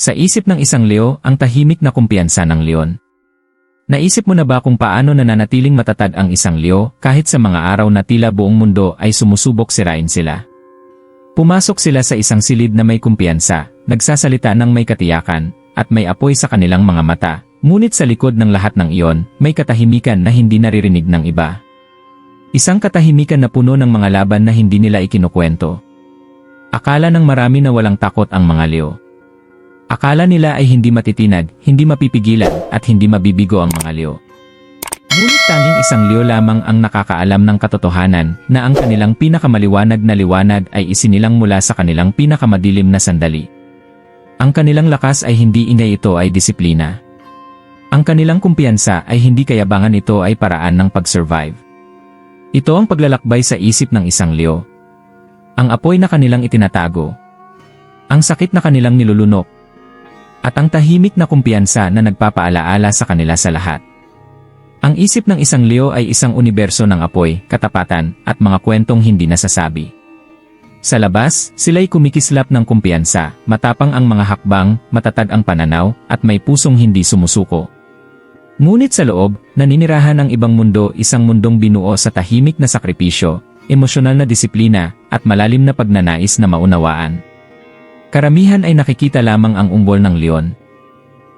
Sa isip ng isang leo, ang tahimik na kumpiyansa ng leon. Naisip mo na ba kung paano nananatiling matatag ang isang leo kahit sa mga araw na tila buong mundo ay sumusubok sirain sila? Pumasok sila sa isang silid na may kumpiyansa, nagsasalita ng may katiyakan, at may apoy sa kanilang mga mata, ngunit sa likod ng lahat ng iyon, may katahimikan na hindi naririnig ng iba. Isang katahimikan na puno ng mga laban na hindi nila ikinukwento. Akala ng marami na walang takot ang mga leo. Akala nila ay hindi matitinag, hindi mapipigilan, at hindi mabibigo ang mga leo. Ngunit tanging isang leo lamang ang nakakaalam ng katotohanan na ang kanilang pinakamaliwanag na liwanag ay isinilang mula sa kanilang pinakamadilim na sandali. Ang kanilang lakas ay hindi ingay ito ay disiplina. Ang kanilang kumpiyansa ay hindi kayabangan ito ay paraan ng pag-survive. Ito ang paglalakbay sa isip ng isang leo. Ang apoy na kanilang itinatago. Ang sakit na kanilang nilulunok. At ang tahimik na kumpiyansa na nagpapaalaala sa kanila sa lahat. Ang isip ng isang leo ay isang universo ng apoy, katapatan, at mga kwentong hindi nasasabi. Sa labas, sila'y kumikislap ng kumpiyansa, matapang ang mga hakbang, matatag ang pananaw, at may pusong hindi sumusuko. Ngunit sa loob, naninirahan ang ibang mundo isang mundong binuo sa tahimik na sakripisyo, emosyonal na disiplina, at malalim na pagnanais na maunawaan. Karamihan ay nakikita lamang ang umbol ng leon.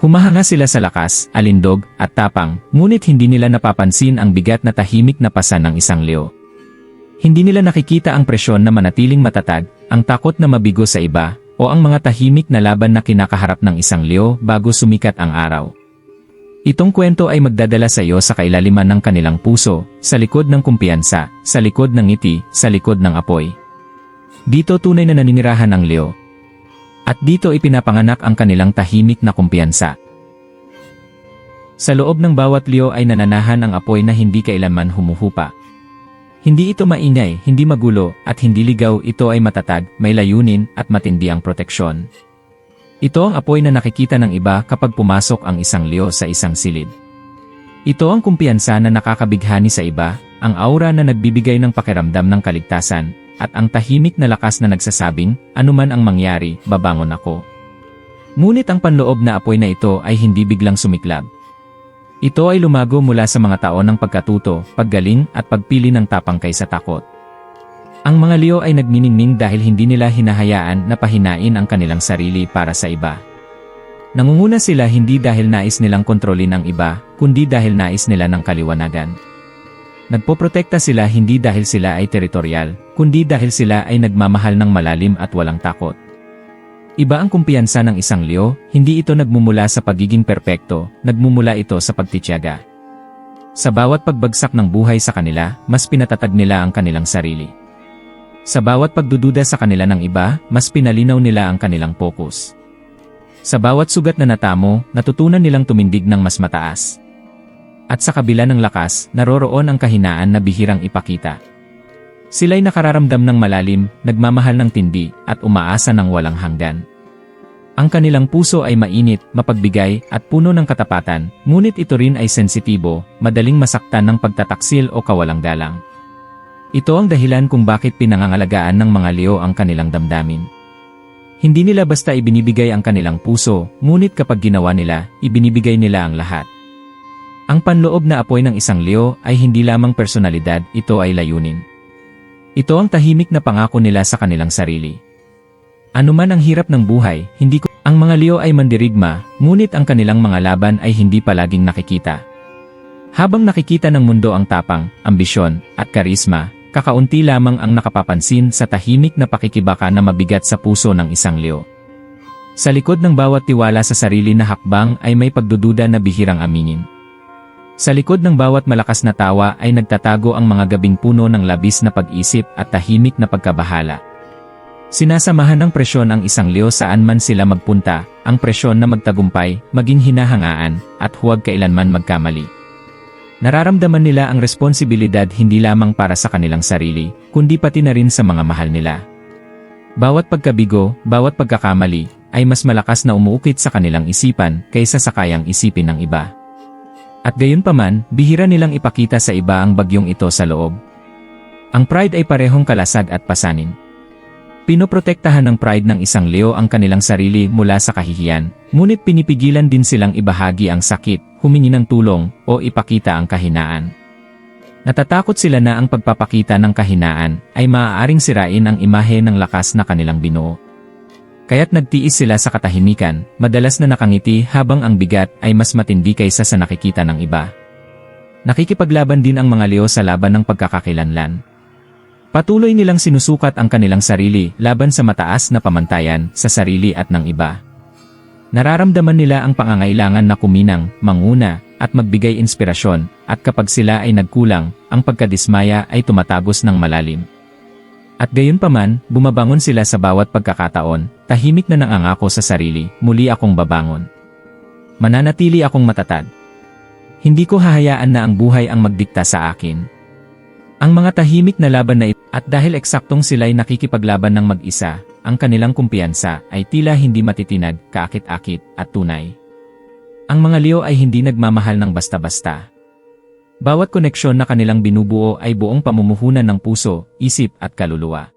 Humahanga sila sa lakas, alindog, at tapang, ngunit hindi nila napapansin ang bigat na tahimik na pasan ng isang leo. Hindi nila nakikita ang presyon na manatiling matatag, ang takot na mabigo sa iba, o ang mga tahimik na laban na kinakaharap ng isang leo bago sumikat ang araw. Itong kwento ay magdadala sa iyo sa kailaliman ng kanilang puso, sa likod ng kumpiyansa, sa likod ng ngiti, sa likod ng apoy. Dito tunay na naninirahan ang leo, at dito ipinapanganak ang kanilang tahimik na kumpiyansa. Sa loob ng bawat leo ay nananahan ang apoy na hindi kailanman humuhupa. Hindi ito maingay, hindi magulo, at hindi ligaw ito ay matatag, may layunin, at matindi ang proteksyon. Ito ang apoy na nakikita ng iba kapag pumasok ang isang leo sa isang silid. Ito ang kumpiyansa na nakakabighani sa iba, ang aura na nagbibigay ng pakiramdam ng kaligtasan, at ang tahimik na lakas na nagsasabing, anuman ang mangyari, babangon ako. Ngunit ang panloob na apoy na ito ay hindi biglang sumiklab. Ito ay lumago mula sa mga taon ng pagkatuto, paggaling at pagpili ng tapang kaysa takot. Ang mga leo ay nagniningning dahil hindi nila hinahayaan na pahinain ang kanilang sarili para sa iba. Nangunguna sila hindi dahil nais nilang kontrolin ang iba, kundi dahil nais nila ng kaliwanagan. Nagpoprotekta sila hindi dahil sila ay teritorial, kundi dahil sila ay nagmamahal ng malalim at walang takot. Iba ang kumpiyansa ng isang leo, hindi ito nagmumula sa pagiging perpekto, nagmumula ito sa pagtityaga. Sa bawat pagbagsak ng buhay sa kanila, mas pinatatag nila ang kanilang sarili. Sa bawat pagdududa sa kanila ng iba, mas pinalinaw nila ang kanilang focus. Sa bawat sugat na natamo, natutunan nilang tumindig ng mas mataas. At sa kabila ng lakas, naroroon ang kahinaan na bihirang ipakita. Sila'y nakararamdam ng malalim, nagmamahal ng tindi, at umaasa ng walang hanggan. Ang kanilang puso ay mainit, mapagbigay, at puno ng katapatan, ngunit ito rin ay sensitibo, madaling masaktan ng pagtataksil o kawalang galang. Ito ang dahilan kung bakit pinangangalagaan ng mga leo ang kanilang damdamin. Hindi nila basta ibinibigay ang kanilang puso, ngunit kapag ginawa nila, ibinibigay nila ang lahat. Ang panloob na apoy ng isang leo ay hindi lamang personalidad, ito ay layunin. Ito ang tahimik na pangako nila sa kanilang sarili. Anuman ang hirap ng buhay, hindi ko ang mga leo ay mandirigma, ngunit ang kanilang mga laban ay hindi palaging nakikita. Habang nakikita ng mundo ang tapang, ambisyon, at karisma, kakaunti lamang ang nakapapansin sa tahimik na pakikibaka na mabigat sa puso ng isang leo. Sa likod ng bawat tiwala sa sarili na hakbang ay may pagdududa na bihirang aminin. Sa likod ng bawat malakas na tawa ay nagtatago ang mga gabing puno ng labis na pag-isip at tahimik na pagkabahala. Sinasamahan ng presyon ang isang leo saan man sila magpunta, ang presyon na magtagumpay, maging hinahangaan, at huwag kailanman magkamali. Nararamdaman nila ang responsibilidad hindi lamang para sa kanilang sarili, kundi pati na rin sa mga mahal nila. Bawat pagkabigo, bawat pagkakamali, ay mas malakas na umuukit sa kanilang isipan kaysa sa kayang isipin ng iba. At gayon paman, bihira nilang ipakita sa iba ang bagyong ito sa loob. Ang pride ay parehong kalasag at pasanin. Pinoprotektahan ng pride ng isang leo ang kanilang sarili mula sa kahihiyan, ngunit pinipigilan din silang ibahagi ang sakit, humingi ng tulong, o ipakita ang kahinaan. Natatakot sila na ang pagpapakita ng kahinaan ay maaaring sirain ang imahe ng lakas na kanilang binuo. Kaya't nagtiis sila sa katahimikan, madalas na nakangiti habang ang bigat ay mas matindi kaysa sa nakikita ng iba. Nakikipaglaban din ang mga leo sa laban ng pagkakakilanlan. Patuloy nilang sinusukat ang kanilang sarili laban sa mataas na pamantayan sa sarili at ng iba. Nararamdaman nila ang pangangailangan na kuminang, manguna, at magbigay inspirasyon, at kapag sila ay nagkulang, ang pagkadismaya ay tumatagos ng malalim. At gayon paman, bumabangon sila sa bawat pagkakataon, tahimik na nangangako sa sarili, muli akong babangon. Mananatili akong matatag. Hindi ko hahayaan na ang buhay ang magdikta sa akin. Ang mga tahimik na laban na ito, at dahil eksaktong sila'y nakikipaglaban ng mag-isa, ang kanilang kumpiyansa ay tila hindi matitinag, kaakit-akit, at tunay. Ang mga Leo ay hindi nagmamahal ng basta-basta. Bawat koneksyon na kanilang binubuo ay buong pamumuhunan ng puso, isip at kaluluwa.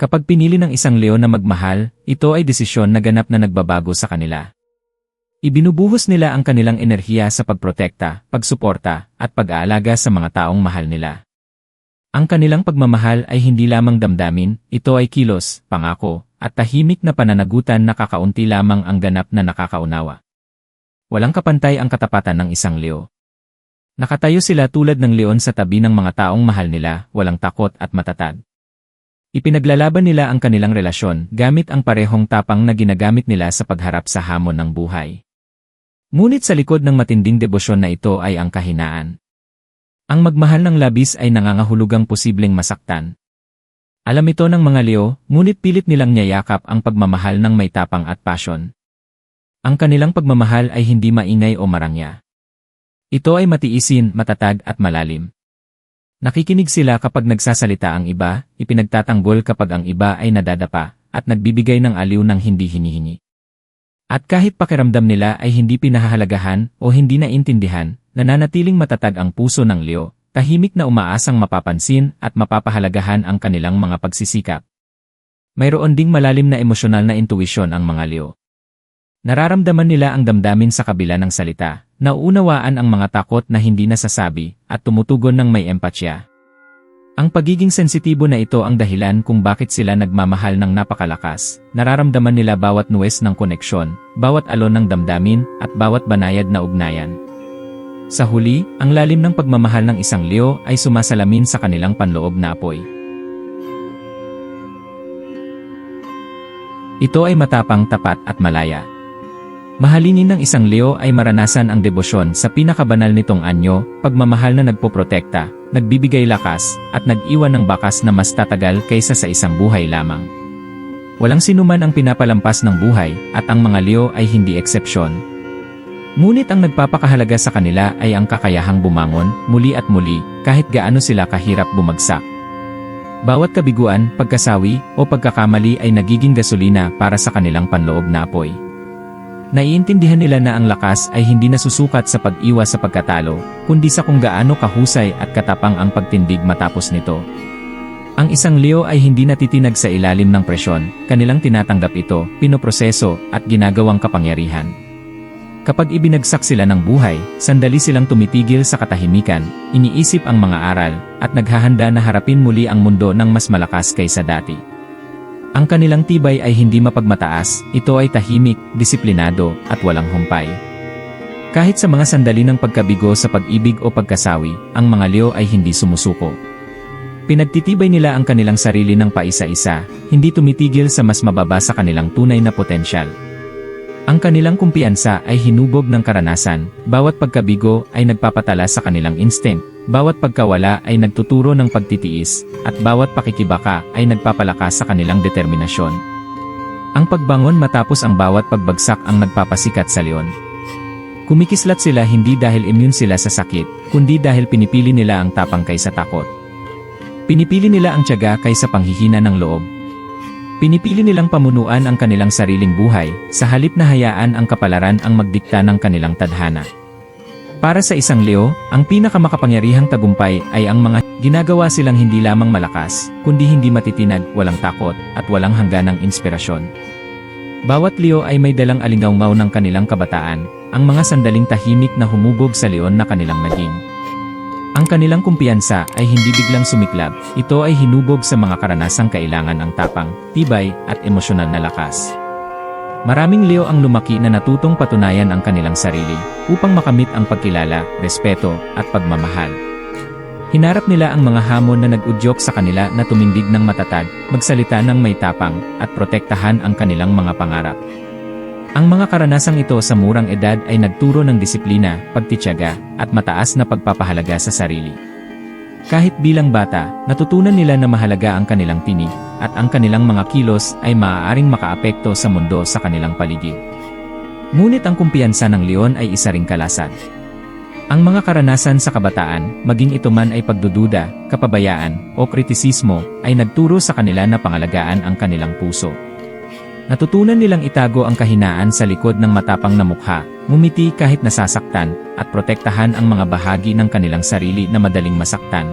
Kapag pinili ng isang Leo na magmahal, ito ay desisyon na ganap na nagbabago sa kanila. Ibinubuhos nila ang kanilang enerhiya sa pagprotekta, pagsuporta, at pag-aalaga sa mga taong mahal nila. Ang kanilang pagmamahal ay hindi lamang damdamin, ito ay kilos, pangako, at tahimik na pananagutan na kakaunti lamang ang ganap na nakakaunawa. Walang kapantay ang katapatan ng isang leo. Nakatayo sila tulad ng leon sa tabi ng mga taong mahal nila, walang takot at matatag. Ipinaglalaban nila ang kanilang relasyon gamit ang parehong tapang na ginagamit nila sa pagharap sa hamon ng buhay. Ngunit sa likod ng matinding debosyon na ito ay ang kahinaan. Ang magmahal ng labis ay nangangahulugang posibleng masaktan. Alam ito ng mga Leo, ngunit pilit nilang niyayakap ang pagmamahal ng may tapang at passion. Ang kanilang pagmamahal ay hindi maingay o marangya. Ito ay matiisin, matatag at malalim. Nakikinig sila kapag nagsasalita ang iba, ipinagtatanggol kapag ang iba ay nadadapa, at nagbibigay ng aliw ng hindi hinihingi. At kahit pakiramdam nila ay hindi pinahahalagahan o hindi naintindihan, nananatiling matatag ang puso ng Leo, tahimik na umaasang mapapansin at mapapahalagahan ang kanilang mga pagsisikap. Mayroon ding malalim na emosyonal na intuwisyon ang mga Leo. Nararamdaman nila ang damdamin sa kabila ng salita, nauunawaan ang mga takot na hindi nasasabi, at tumutugon ng may empatya. Ang pagiging sensitibo na ito ang dahilan kung bakit sila nagmamahal ng napakalakas. Nararamdaman nila bawat nuwes ng koneksyon, bawat alon ng damdamin, at bawat banayad na ugnayan. Sa huli, ang lalim ng pagmamahal ng isang Leo ay sumasalamin sa kanilang panloob na apoy. Ito ay matapang, tapat at malaya. Mahalinin ng isang Leo ay maranasan ang debosyon sa pinakabanal nitong anyo, pagmamahal na nagpoprotekta, nagbibigay lakas, at nag-iwan ng bakas na mas tatagal kaysa sa isang buhay lamang. Walang sinuman ang pinapalampas ng buhay, at ang mga Leo ay hindi eksepsyon. Ngunit ang nagpapakahalaga sa kanila ay ang kakayahang bumangon, muli at muli, kahit gaano sila kahirap bumagsak. Bawat kabiguan, pagkasawi, o pagkakamali ay nagiging gasolina para sa kanilang panloob na apoy. Naiintindihan nila na ang lakas ay hindi nasusukat sa pag-iwas sa pagkatalo, kundi sa kung gaano kahusay at katapang ang pagtindig matapos nito. Ang isang Leo ay hindi natitinag sa ilalim ng presyon, kanilang tinatanggap ito, pinoproseso, at ginagawang kapangyarihan. Kapag ibinagsak sila ng buhay, sandali silang tumitigil sa katahimikan, iniisip ang mga aral, at naghahanda na harapin muli ang mundo ng mas malakas kaysa dati. Ang kanilang tibay ay hindi mapagmataas, ito ay tahimik, disiplinado, at walang humpay. Kahit sa mga sandali ng pagkabigo sa pag-ibig o pagkasawi, ang mga Leo ay hindi sumusuko. Pinagtitibay nila ang kanilang sarili ng paisa-isa, hindi tumitigil sa mas mababa sa kanilang tunay na potensyal. Ang kanilang kumpiyansa ay hinubog ng karanasan, bawat pagkabigo ay nagpapatala sa kanilang instinct, bawat pagkawala ay nagtuturo ng pagtitiis, at bawat pakikibaka ay nagpapalakas sa kanilang determinasyon. Ang pagbangon matapos ang bawat pagbagsak ang nagpapasikat sa leon. Kumikislat sila hindi dahil immune sila sa sakit, kundi dahil pinipili nila ang tapang kaysa takot. Pinipili nila ang tiyaga kaysa panghihina ng loob. Pinipili nilang pamunuan ang kanilang sariling buhay, sa halip na hayaan ang kapalaran ang magdikta ng kanilang tadhana. Para sa isang leo, ang pinakamakapangyarihang tagumpay ay ang mga ginagawa silang hindi lamang malakas, kundi hindi matitinag, walang takot, at walang hangganang inspirasyon. Bawat leo ay may dalang alingaungaw ng kanilang kabataan, ang mga sandaling tahimik na humubog sa leon na kanilang naging. Ang kanilang kumpiyansa ay hindi biglang sumiklab, ito ay hinubog sa mga karanasang kailangan ang tapang, tibay, at emosyonal na lakas. Maraming leo ang lumaki na natutong patunayan ang kanilang sarili, upang makamit ang pagkilala, respeto, at pagmamahal. Hinarap nila ang mga hamon na nag-udyok sa kanila na tumindig ng matatag, magsalita ng may tapang, at protektahan ang kanilang mga pangarap. Ang mga karanasang ito sa murang edad ay nagturo ng disiplina, pagtityaga, at mataas na pagpapahalaga sa sarili. Kahit bilang bata, natutunan nila na mahalaga ang kanilang tinig, at ang kanilang mga kilos ay maaaring makaapekto sa mundo sa kanilang paligid. Ngunit ang kumpiyansa ng leon ay isa ring kalasan. Ang mga karanasan sa kabataan, maging ito man ay pagdududa, kapabayaan, o kritisismo, ay nagturo sa kanila na pangalagaan ang kanilang puso. Natutunan nilang itago ang kahinaan sa likod ng matapang na mukha, ngumiti kahit nasasaktan, at protektahan ang mga bahagi ng kanilang sarili na madaling masaktan.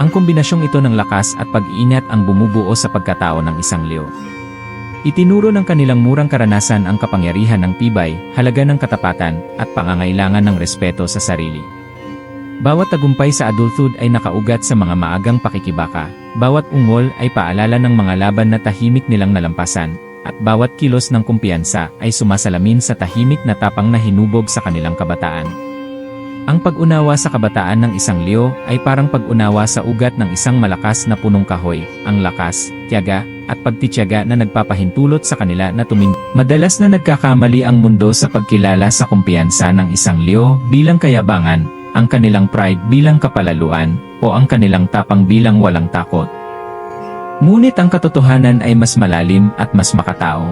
Ang kombinasyong ito ng lakas at pag-iingat ang bumubuo sa pagkatao ng isang leo. Itinuro ng kanilang murang karanasan ang kapangyarihan ng tibay, halaga ng katapatan, at pangangailangan ng respeto sa sarili. Bawat tagumpay sa adulthood ay nakaugat sa mga maagang pakikibaka, bawat ungol ay paalala ng mga laban na tahimik nilang nalampasan, at bawat kilos ng kumpiyansa ay sumasalamin sa tahimik na tapang na hinubog sa kanilang kabataan. Ang pag-unawa sa kabataan ng isang leo ay parang pag-unawa sa ugat ng isang malakas na punong kahoy, ang lakas, tiyaga, at pagtityaga na nagpapahintulot sa kanila na tumin. Madalas na nagkakamali ang mundo sa pagkilala sa kumpiyansa ng isang leo bilang kayabangan, ang kanilang pride bilang kapalaluan, o ang kanilang tapang bilang walang takot. Ngunit ang katotohanan ay mas malalim at mas makatao.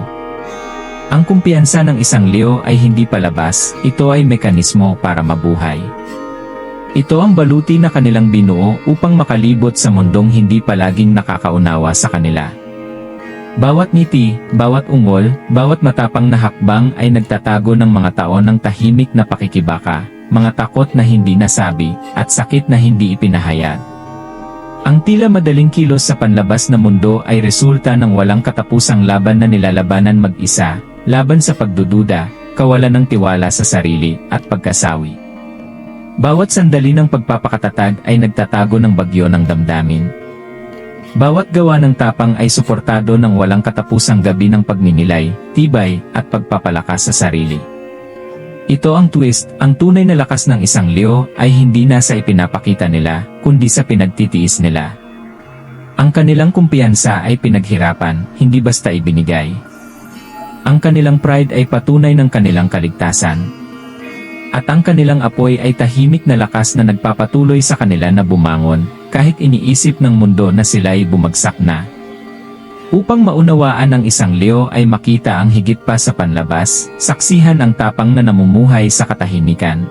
Ang kumpiyansa ng isang leo ay hindi palabas, ito ay mekanismo para mabuhay. Ito ang baluti na kanilang binuo upang makalibot sa mundong hindi palaging nakakaunawa sa kanila. Bawat ngiti, bawat ungol, bawat matapang na hakbang ay nagtatago ng mga taon ng tahimik na pakikibaka, mga takot na hindi nasabi, at sakit na hindi ipinahayag. Ang tila madaling kilos sa panlabas na mundo ay resulta ng walang katapusang laban na nilalabanan mag-isa, laban sa pagdududa, kawalan ng tiwala sa sarili, at pagkasawi. Bawat sandali ng pagpapakatatag ay nagtatago ng bagyo ng damdamin. Bawat gawa ng tapang ay suportado ng walang katapusang gabi ng pagninilay, tibay, at pagpapalakas sa sarili. Ito ang twist, ang tunay na lakas ng isang leo ay hindi nasa ipinapakita nila, kundi sa pinagtitiis nila. Ang kanilang kumpiyansa ay pinaghirapan, hindi basta ibinigay. Ang kanilang pride ay patunay ng kanilang kaligtasan. At ang kanilang apoy ay tahimik na lakas na nagpapatuloy sa kanila na bumangon, kahit iniisip ng mundo na sila'y bumagsak na. Upang maunawaan ang isang leo ay makita ang higit pa sa panlabas, saksihan ang tapang na namumuhay sa katahimikan.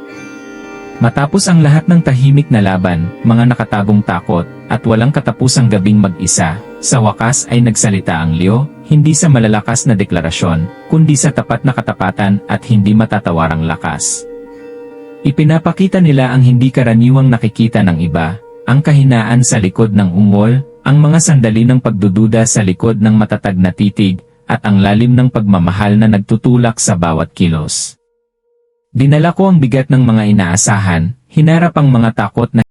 Matapos ang lahat ng tahimik na laban, mga nakatagong takot, at walang katapusang gabing mag-isa, sa wakas ay nagsalita ang leo, hindi sa malalakas na deklarasyon, kundi sa tapat na katapatan at hindi matatawarang lakas. Ipinapakita nila ang hindi karaniwang nakikita ng iba, ang kahinaan sa likod ng ungol, ang mga sandali ng pagdududa sa likod ng matatag na titig, at ang lalim ng pagmamahal na nagtutulak sa bawat kilos. Dinala ko ang bigat ng mga inaasahan, hinarap ang mga takot na